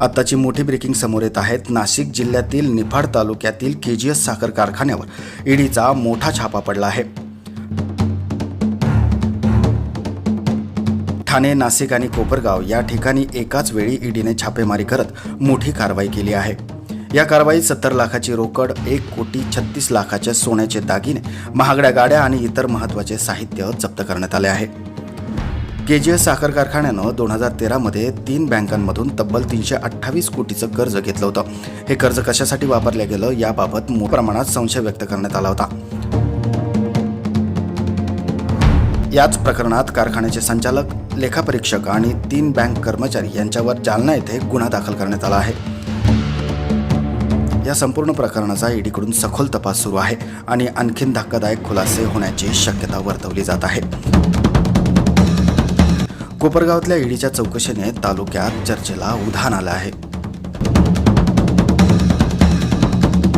आत्ताची मोठी ब्रेकिंग समोर येत आहेत. नाशिक जिल्ह्यातील निफाड तालुक्यातील के जी एस साखर कारखान्यावर ईडीचा मोठा छापा पडला आहे. ठाणे नाशिक आणि कोपरगाव या ठिकाणी एकाच वेळी ईडीने छापेमारी करत मोठी कारवाई केली आहे. या कारवाईत सत्तर लाखाची रोकड एक कोटी छत्तीस लाखाच्या सोन्याचे दागिने महागड्या गाड्या आणि इतर महत्त्वाचे साहित्य जप्त करण्यात आले आहे. के जी एस साखर कारखान्यानं दोन हजार तेरामध्ये तीन बँकांमधून तब्बल तीनशे अठ्ठावीस कोटीचं कर्ज घेतलं होतं. हे कर्ज कशासाठी वापरलं गेलं याबाबत मोठ्या प्रमाणात संशय व्यक्त करण्यात आला होता. याच प्रकरणात कारखान्याचे संचालक लेखापरीक्षक आणि तीन बँक कर्मचारी यांच्यावर जालना येथे गुन्हा दाखल करण्यात आला आहे. या संपूर्ण प्रकरणाचा ईडीकडून सखोल तपास सुरू आहे आणि आणखीन धक्कादायक खुलासे होण्याची शक्यता वर्तवली जात आहे. कोपरगावातल्या ईडीच्या चौकशीने तालुक्यात चर्चेला उधाण आलं आहे.